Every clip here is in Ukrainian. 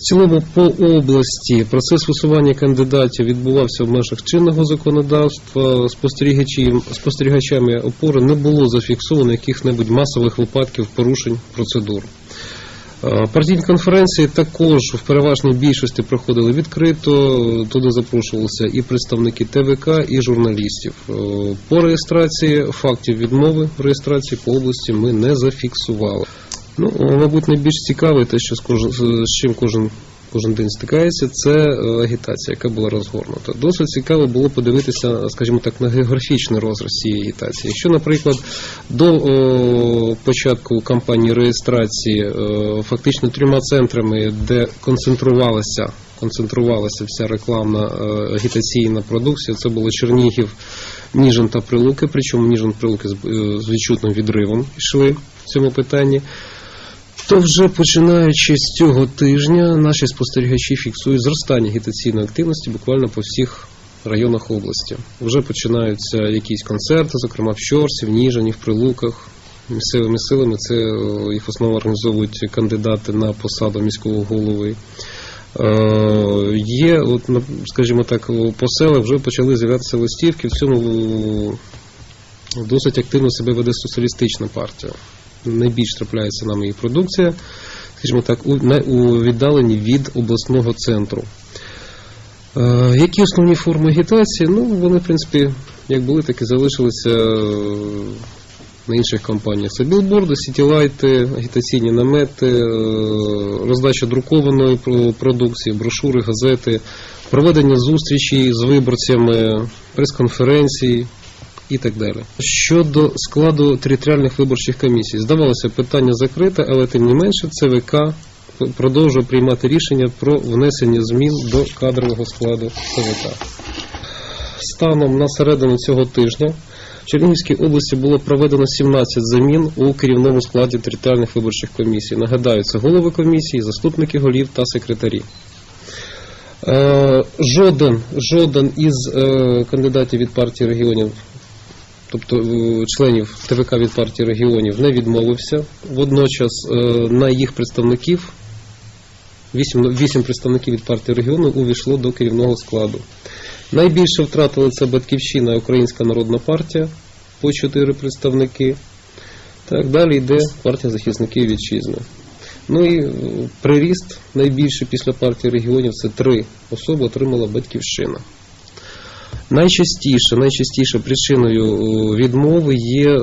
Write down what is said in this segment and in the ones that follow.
В цілому по області процес висування кандидатів відбувався в межах чинного законодавства. Спостерігачами опори не було зафіксовано яких-небудь масових випадків порушень процедур. Е, Партійні конференції також в переважній більшості проходили відкрито. Туди запрошувалися і представники ТВК, і журналістів. Е, По реєстрації фактів відмови реєстрації по області ми не зафіксували. Ну, мабуть, найбільш цікаве те, що з, кожен, з чим кожен, кожен день стикається, це е, агітація, яка була розгорнута. Досить цікаво було подивитися, скажімо так, на географічний розріз цієї агітації. Якщо, наприклад, до о, початку кампанії реєстрації е, фактично трьома центрами, де концентрувалася концентрувалася вся рекламна е, агітаційна продукція, це було Чернігів, Ніжин та Прилуки, причому Ніжин Прилуки з, з відчутним відривом йшли в цьому питанні. То вже починаючи з цього тижня наші спостерігачі фіксують зростання агітаційної активності буквально по всіх районах області. Вже починаються якісь концерти, зокрема в Щорсі, в Ніжині, в Прилуках. Місцевими силами це е, їх в організовують кандидати на посаду міського голови. Е, Є, от, скажімо так, по селах вже почали з'являтися листівки. В цьому досить активно себе веде соціалістична партія. Найбільш трапляється нам її продукція, скажімо так, у, віддаленні від обласного центру. Е, Які основні форми агітації? Ну, вони, в принципі, як були, так і залишилися е, на інших компаніях. Це білборди, сітілайти, агітаційні намети, е, роздача друкованої продукції, брошури, газети, проведення зустрічей з виборцями, прес-конференції і так далі. Щодо складу територіальних виборчих комісій, здавалося, питання закрите, але тим не менше ЦВК продовжує приймати рішення про внесення змін до кадрового складу ЦВК. Станом на середину цього тижня в Чернігівській області було проведено 17 замін у керівному складі територіальних виборчих комісій. Нагадаю, це голови комісії, заступники голів та секретарі. Е, Жоден, жоден із е, кандидатів від партії регіонів, тобто е, членів ТВК від партії регіонів, не відмовився. Водночас е, на їх представників Вісім, вісім представників від партії регіону увійшло до керівного складу. Найбільше втратили це Батьківщина і Українська Народна партія по чотири представники. Так, далі йде партія захисників вітчизни. Ну і е, приріст найбільший після партії регіонів це три особи отримала Батьківщина. Найчастіше, найчастіше причиною е, відмови є е,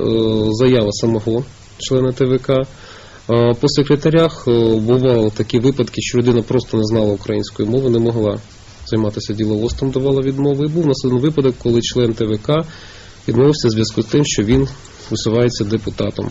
заява самого члена ТВК. Е, По секретарях бували такі випадки, що людина просто не знала української мови, не могла займатися діловодством, давала відмови. І був наслідний випадок, коли член ТВК відмовився в зв'язку з тим, що він висувається депутатом.